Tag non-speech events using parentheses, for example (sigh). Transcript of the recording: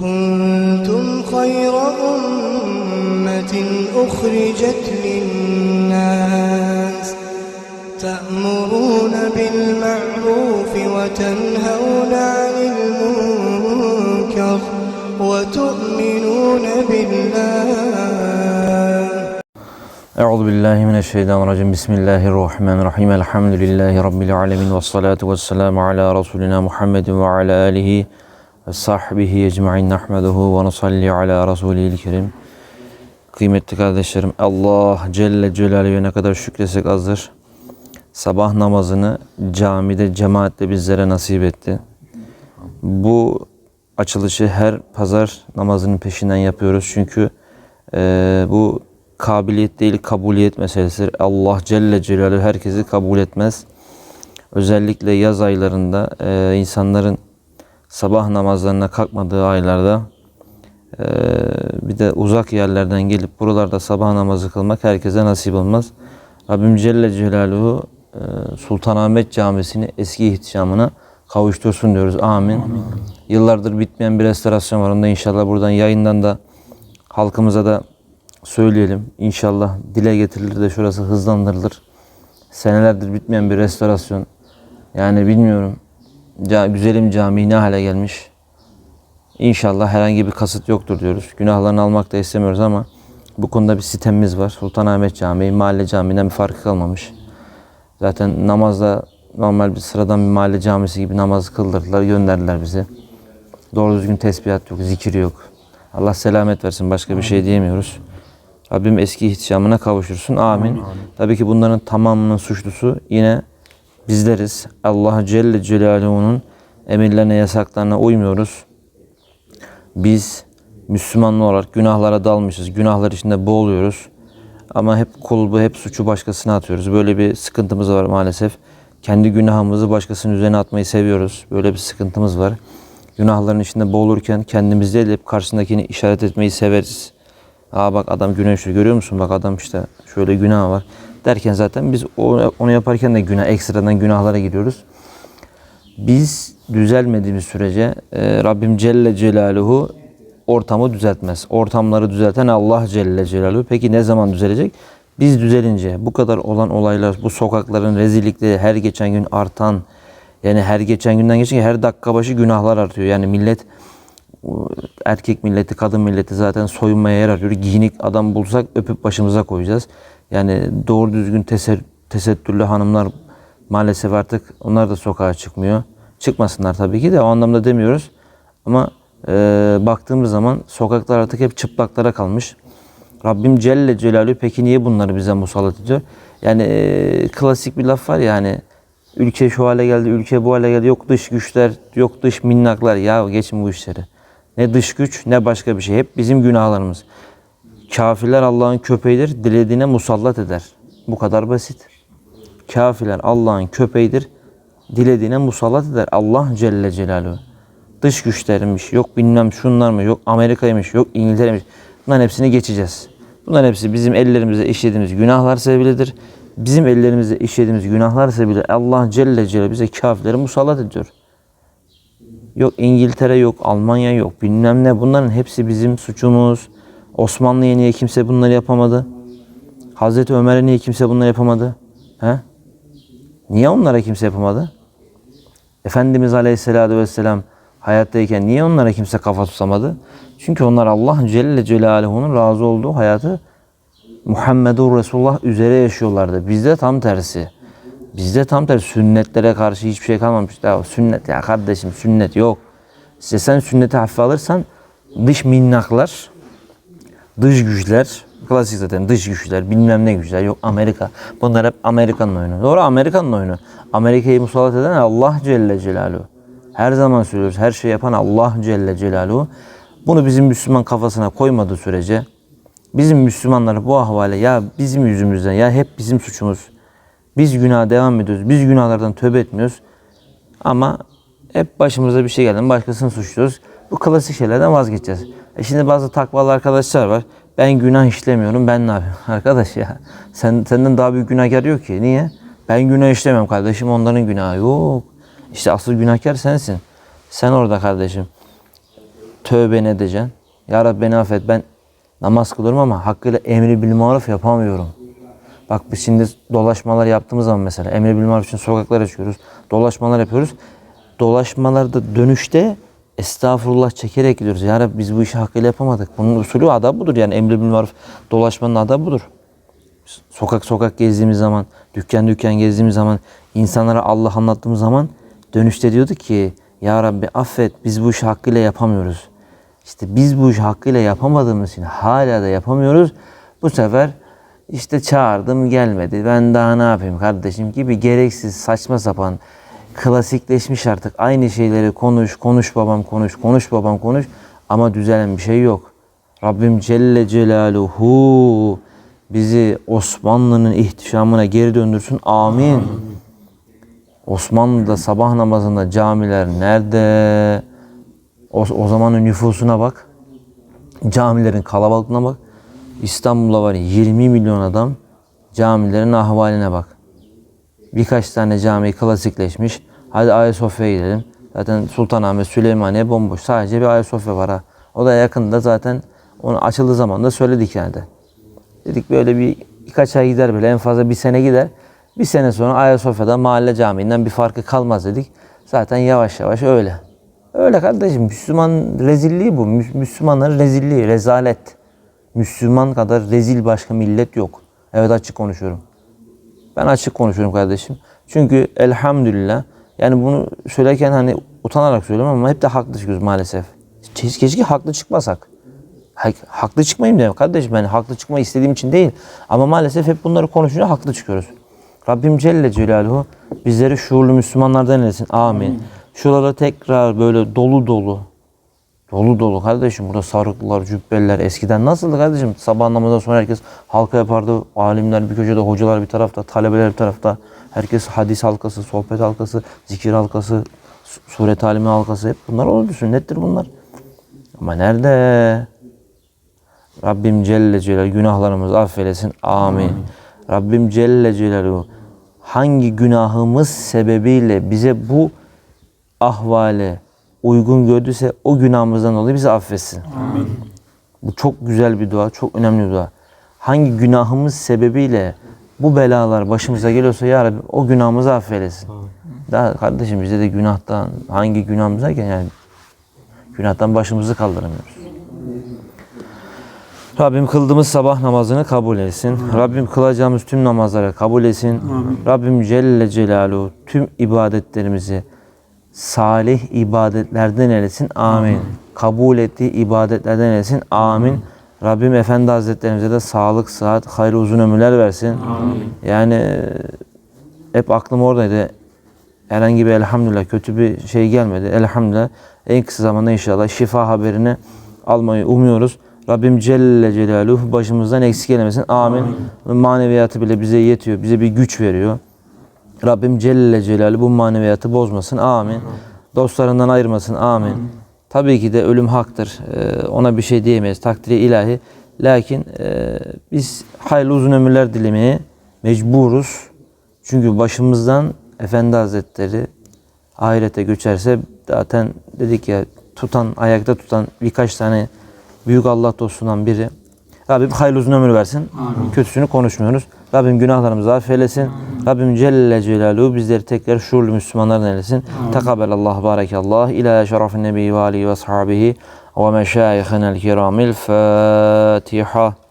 كنتم خير أمة أخرجت للناس تأمرون بالمعروف وتنهون عن المنكر وتؤمنون بالله. أعوذ بالله من الشيطان الرجيم. بسم الله الرحمن الرحيم. الحمد لله رب العالمين والصلاة والسلام على رسولنا محمد وعلى آله وصحبه ve sahbihi ecmaîn. Nahmeduhu ve nusalli ala rasulihil kerim. Kıymetli kardeşlerim, Allah Celle Celaluhu'ya ne kadar şükretsek azdır. Sabah namazını camide cemaatle bizlere nasip etti. Bu açılışı her pazar namazının peşinden yapıyoruz. Çünkü eee, bu kabiliyet değil kabuliyet meselesidir. Allah Celle Celaluhu herkesi kabul etmez. Özellikle yaz aylarında eee, insanların sabah namazlarına kalkmadığı aylarda eee, bir de uzak yerlerden gelip buralarda sabah namazı kılmak herkese nasip olmaz. Rabbim Celle Celaluhu eee, Sultanahmet Camisi'ni eski ihtişamına kavuştursun diyoruz. Amin. Yıllardır bitmeyen bir restorasyon var. Onu da inşallah buradan yayından da halkımıza da söyleyelim. İnşallah dile getirilir de şurası hızlandırılır. Senelerdir bitmeyen bir restorasyon. Yani bilmiyorum. Güzelim cami ne hale gelmiş. İnşallah herhangi bir kasıt yoktur diyoruz. Günahlarını almak da istemiyoruz ama bu konuda bir sitemimiz var. Sultanahmet Camii, mahalle camiinden bir farkı kalmamış. Zaten namazda normal bir sıradan bir mahalle camisi gibi namaz kıldırdılar, gönderdiler bizi. Doğru düzgün tesbihat yok, zikir yok. Allah selamet versin, başka bir şey diyemiyoruz. Rabbim eski ihtişamına kavuşursun. Amin. Tabii ki bunların tamamının suçlusu yine bizleriz. Allah Celle Celaluhu'nun emirlerine, yasaklarına uymuyoruz. Biz Müslüman olarak günahlara dalmışız. Günahlar içinde boğuluyoruz. Ama hep kulbu, hep suçu başkasına atıyoruz. Böyle bir sıkıntımız var maalesef. Kendi günahımızı başkasının üzerine atmayı seviyoruz. Böyle bir sıkıntımız var. Günahların içinde boğulurken kendimiz değil hep karşındakini işaret etmeyi severiz. Aa bak adam işliyor görüyor musun? Bak adam işte şöyle günah var. Derken zaten biz onu yaparken de günah ekstradan günahlara giriyoruz. Biz düzelmediğimiz sürece e, Rabbim Celle Celaluhu ortamı düzeltmez. Ortamları düzelten Allah Celle Celaluhu. Peki ne zaman düzelecek? Biz düzelince bu kadar olan olaylar, bu sokakların rezillikleri her geçen gün artan, yani her geçen günden geçen her dakika başı günahlar artıyor. Yani millet erkek milleti, kadın milleti zaten soyunmaya yer arıyor. Giyinik adam bulsak öpüp başımıza koyacağız. Yani doğru düzgün teser, tesettürlü hanımlar maalesef artık onlar da sokağa çıkmıyor. Çıkmasınlar tabii ki de o anlamda demiyoruz. Ama e, baktığımız zaman sokaklar artık hep çıplaklara kalmış. Rabbim Celle Celaluhu peki niye bunları bize musallat ediyor? Yani e, klasik bir laf var ya hani ülke şu hale geldi, ülke bu hale geldi. Yok dış güçler, yok dış minnaklar. Ya geçin bu işleri. Ne dış güç ne başka bir şey. Hep bizim günahlarımız. Kafirler Allah'ın köpeğidir, dilediğine musallat eder. Bu kadar basit. Kafirler Allah'ın köpeğidir, dilediğine musallat eder. Allah Celle Celaluhu. Dış güçlermiş, yok bilmem şunlar mı, yok Amerika'ymış, yok İngiltere'ymiş. Bunların hepsini geçeceğiz. Bunların hepsi bizim ellerimizle işlediğimiz günahlar sebebidir. Bizim ellerimizle işlediğimiz günahlar sebebiyle Allah Celle Celaluhu bize kafirleri musallat ediyor. Yok İngiltere yok, Almanya yok, bilmem ne. Bunların hepsi bizim suçumuz. Osmanlı'ya niye kimse bunları yapamadı? Hazreti Ömer'e niye kimse bunları yapamadı? He? Niye onlara kimse yapamadı? Efendimiz Aleyhisselatü Vesselam hayattayken niye onlara kimse kafa tutamadı? Çünkü onlar Allah Celle Celaluhu'nun razı olduğu hayatı Muhammedur Resulullah üzere yaşıyorlardı. Bizde tam tersi. Bizde tam tersi sünnetlere karşı hiçbir şey kalmamış. Ya sünnet ya kardeşim sünnet yok. İşte sen sünneti hafife alırsan dış minnaklar, dış güçler, klasik zaten dış güçler, bilmem ne güçler, yok Amerika. Bunlar hep Amerikan'ın oyunu. Doğru Amerikan'ın oyunu. Amerika'yı musallat eden Allah Celle Celaluhu. Her zaman söylüyoruz. Her şey yapan Allah Celle Celaluhu. Bunu bizim Müslüman kafasına koymadığı sürece bizim Müslümanlar bu ahvale ya bizim yüzümüzden ya hep bizim suçumuz. Biz günaha devam ediyoruz. Biz günahlardan tövbe etmiyoruz. Ama hep başımıza bir şey geldi. Başkasını suçluyoruz. Bu klasik şeylerden vazgeçeceğiz. E şimdi bazı takvalı arkadaşlar var. Ben günah işlemiyorum. Ben ne yapayım? (laughs) Arkadaş ya sen, senden daha büyük günahkar yok ki. Niye? Ben günah işlemiyorum kardeşim. Onların günahı yok. İşte asıl günahkar sensin. Sen orada kardeşim. tövbeni edeceksin. Ya Rabbi beni affet ben namaz kılıyorum ama hakkıyla emri bil maruf yapamıyorum. Bak biz şimdi dolaşmalar yaptığımız zaman mesela emri bil maruf için sokaklara çıkıyoruz. Dolaşmalar yapıyoruz. Dolaşmalarda dönüşte estağfurullah çekerek gidiyoruz. Ya Rabbi biz bu işi hakkıyla yapamadık. Bunun usulü adabı budur yani emri bil maruf dolaşmanın adabı budur sokak sokak gezdiğimiz zaman, dükkan dükkan gezdiğimiz zaman, insanlara Allah anlattığımız zaman dönüşte diyorduk ki Ya Rabbi affet biz bu işi hakkıyla yapamıyoruz. İşte biz bu işi hakkıyla yapamadığımız için hala da yapamıyoruz. Bu sefer işte çağırdım gelmedi. Ben daha ne yapayım kardeşim gibi gereksiz saçma sapan klasikleşmiş artık. Aynı şeyleri konuş, konuş babam konuş, konuş babam konuş ama düzelen bir şey yok. Rabbim Celle Celaluhu bizi Osmanlı'nın ihtişamına geri döndürsün. Amin. Osmanlı'da sabah namazında camiler nerede? O, o zamanın nüfusuna bak. Camilerin kalabalığına bak. İstanbul'da var ya 20 milyon adam. Camilerin ahvaline bak. Birkaç tane cami klasikleşmiş. Hadi Ayasofya'ya gidelim. Zaten Sultanahmet, Süleymaniye bomboş. Sadece bir Ayasofya var ha. O da yakında zaten onu açıldığı zaman da söyledik yani de. Dedik böyle bir birkaç ay gider böyle en fazla bir sene gider. Bir sene sonra Ayasofya'da mahalle camiinden bir farkı kalmaz dedik. Zaten yavaş yavaş öyle. Öyle kardeşim Müslüman rezilliği bu. Mü- Müslümanların rezilliği, rezalet. Müslüman kadar rezil başka millet yok. Evet açık konuşuyorum. Ben açık konuşuyorum kardeşim. Çünkü elhamdülillah yani bunu söylerken hani utanarak söylüyorum ama hep de haklı çıkıyoruz maalesef. Keşke, keşke haklı çıkmasak. Ha- Haklı çıkmayayım diyorum kardeşim. Ben haklı çıkmayı istediğim için değil. Ama maalesef hep bunları konuşunca haklı çıkıyoruz. Rabbim Celle Celaluhu bizleri şuurlu Müslümanlardan eylesin. Amin. Şuralara tekrar böyle dolu dolu. Dolu dolu kardeşim. Burada sarıklılar, cübbeler eskiden nasıldı kardeşim? Sabah namazından sonra herkes halka yapardı. Alimler bir köşede, hocalar bir tarafta, talebeler bir tarafta. Herkes hadis halkası, sohbet halkası, zikir halkası, su- sure talimi halkası. Hep bunlar oldu. Sünnettir bunlar. Ama nerede? Rabbim Celle Celaluhu günahlarımızı affeylesin. Amin. Rabbim Celle Celaluhu hangi günahımız sebebiyle bize bu ahvale uygun gördüyse o günahımızdan dolayı bizi affetsin. Bu çok güzel bir dua, çok önemli bir dua. Hangi günahımız sebebiyle bu belalar başımıza geliyorsa ya Rabbi o günahımızı affeylesin. Daha kardeşim bize de günahtan hangi günahımız derken yani günahtan başımızı kaldıramıyoruz. Rabbim kıldığımız sabah namazını kabul etsin. Rabbim kılacağımız tüm namazları kabul etsin. Rabbim Celle Celaluhu tüm ibadetlerimizi salih ibadetlerden eylesin. Amin. Kabul ettiği ibadetlerden eylesin. Amin. Rabbim Efendi Hazretlerimize de sağlık, sıhhat, hayırlı uzun ömürler versin. Yani e, hep aklım oradaydı. Herhangi bir elhamdülillah kötü bir şey gelmedi. Elhamdülillah en kısa zamanda inşallah şifa haberini almayı umuyoruz. Rabbim Celle Celaluhu başımızdan eksik eylemesin. Amin. Maneviyatı bile bize yetiyor. Bize bir güç veriyor. Rabbim Celle Celaluhu bu maneviyatı bozmasın. Amin. Dostlarından ayırmasın. Amin. Tabii ki de ölüm haktır. Ee, ona bir şey diyemeyiz. Takdiri ilahi. Lakin e, biz hayırlı uzun ömürler dilemeye mecburuz. Çünkü başımızdan Efendi Hazretleri ahirete göçerse zaten dedik ya tutan, ayakta tutan birkaç tane büyük Allah dostundan biri. Rabbim hayırlı uzun ömür versin. Kötüsünü konuşmuyoruz. Rabbim günahlarımızı affeylesin. Rabbim Celle Celaluhu bizleri tekrar şuurlu Müslümanlardan eylesin. Tekabelallah, barekallah. İlâ şerefin nebi ve alihi ve ashabihi ve meşâihina kiramil Fatiha.